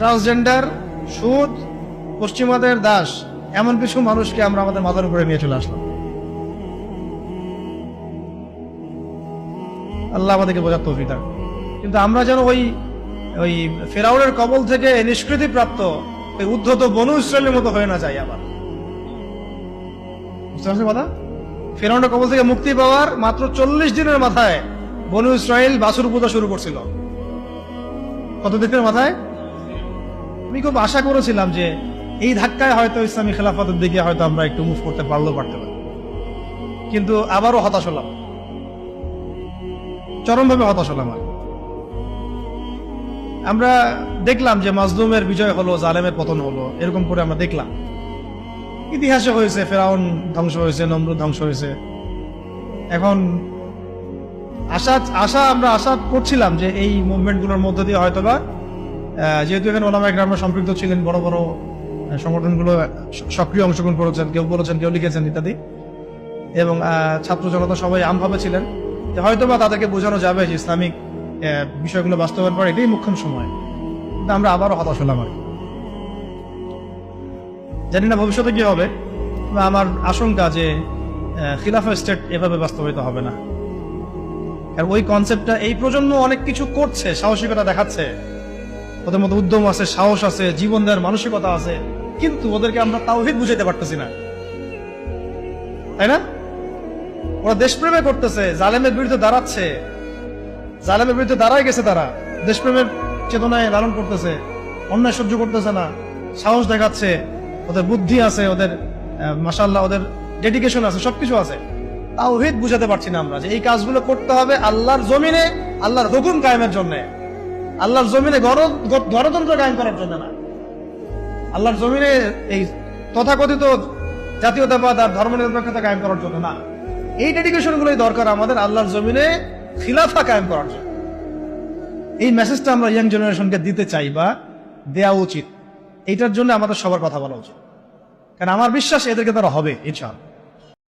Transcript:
Transgender, সুদ, পশ্চিমাদের দাস, এমন কিছু মানুষকে আমরা আমাদের মাথার উপরে নিয়ে চলে আসলাম। আল্লাহ আমাদেরকে বোঝার তৌফিক দান কিন্তু আমরা যেন ওই ওই ফেরাউনের কবল থেকে নিষ্কৃতি প্রাপ্ত ওই উদ্ধত বনু ইসরায়েলের মতো হয়ে না যায় আবার। কথা? ফেরাউনের কবল থেকে মুক্তি পাওয়ার মাত্র চল্লিশ দিনের মাথায় বনু ইসরায়েল বাসুর পূজা শুরু করছিল। কত দিনের মাথায়? আমি খুব আশা করেছিলাম যে এই ধাক্কায় হয়তো ইসলামী খেলাফতের দিকে হয়তো আমরা একটু মুভ করতে পারলেও পারতে পারি। কিন্তু আবারও হতাশ হলাম। চরমভাবে হতাশ হলাম। আমরা দেখলাম যে মাজলুমের বিজয় হলো জালেমের পতন হলো এরকম করে আমরা দেখলাম। ইতিহাসে হয়েছে ফেরাউন ধ্বংস হয়েছে নমরুদ ধ্বংস হয়েছে। এখন আশা আশা আমরা আশা করছিলাম যে এই মুভমেন্টগুলোর মধ্য দিয়ে হয়তো বা আহ, যেহেতু এখানে ওলামা গ্রামরা সম্পৃক্ত ছিলেন, বড় বড় সংগঠনগুলো সক্রিয় অংশগ্রহণ করেছেন, কেউ বলেছেন, কেউ লিখেছেন ইত্যাদি। এবং ছাত্র জনতা সবাই আমভাবে ছিলেন। হয়তো বা তাদেরকে বোঝানো যাবে যে ইসলামিক বিষয়গুলো বাস্তবায়ন করা এটাই মুখ্যম সময়। কিন্তু আমরা আবারও হতাশ হলাম আর। জানি না ভবিষ্যতে কি হবে আমার আশঙ্কা যে খিলাফা স্টেট এভাবে বাস্তবায়িত হবে না। আর ওই কনসেপ্টটা এই প্রজন্ম অনেক কিছু করছে, সাহসিকতা দেখাচ্ছে। ওদের মধ্যে উদ্যম আছে, সাহস আছে, জীবন দেওয়ার মানসিকতা আছে, কিন্তু ওদেরকে আমরা তাওহিদ বুঝাইতে পারতেছি না। তাই না? ওরা দেশপ্রেমে করতেছে, জালেমের বিরুদ্ধে দাঁড়াচ্ছে। জালেমের বিরুদ্ধে দাঁড়ায় গেছে তারা। দেশপ্রেমের চেতনায় লালন করতেছে, অন্যায় সহ্য করতেছে না, সাহস দেখাচ্ছে, ওদের বুদ্ধি আছে, ওদের মাসাল্লাহ ওদের ডেডিকেশন আছে, সবকিছু আছে। তাওহিদ বুঝাতে পারছি না আমরা যে এই কাজগুলো করতে হবে আল্লাহর জমিনে, আল্লাহর হুকুম কায়েমের জন্য। আল্লাহর জমিনে গণতন্ত্র কায়েম করার জন্য না। আল্লাহর জমিনে এই তথাকথিত জাতীয়তাবাদ আর ধর্মনিরপেক্ষতা কায়েম করার জন্য না। এই ডেডিকেশন গুলোই দরকার আমাদের আল্লাহর জমিনে খিলাফা কায়েম করার জন্য। এই মেসেজটা আমরা ইয়াং জেনারেশনকে দিতে চাই বা দেয়া উচিত। এইটার জন্য আমাদের সবার কথা বলা উচিত। কারণ আমার বিশ্বাস এদেরকে তারা হবে, ইনশাআল্লাহ।